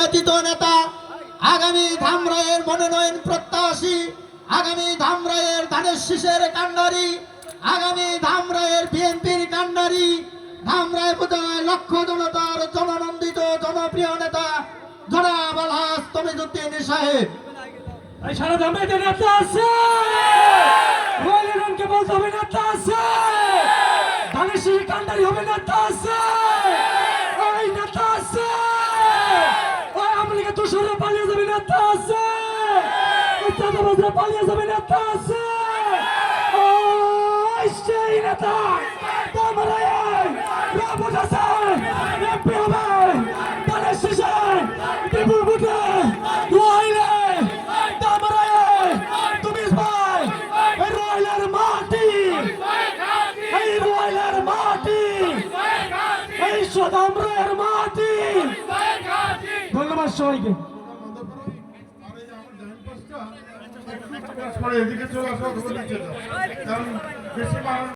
নির্বাচিত নেতা, আগামী ধামরায়ের মনোনয়ন প্রত্যাশী, আগামী ধামরায়ের ধানের শীষের কাণ্ডারি, আগামী ধামরায়ের বিএনপির কাণ্ডারি ধামরায় বোধহয় লক্ষ জনতার জননন্দিত, জনপ্রিয় নেতা, জনাব আলহাস তমিজুদ্দিন সাহেব। সারা দামে নেতা আছে বলতে হবে আছে। ধানের শীষ কান্ডারি হবে, নেতা আছে। তুষারে পালিয়ে যাবে, নেতা আছে। ওই চাঁদাবাজরা পালিয়ে যাবে, নেতা আছে। সেই নেতা। তোমার রাবুল হাসান এমপি হবে। ধানের শীষে বিপুল ভোটে রোয়াইলে দামরায় তুমি ভাই, এই রয়্যালের মাটি। এই এই মাটি। ধন্যবাদ সবাইকে।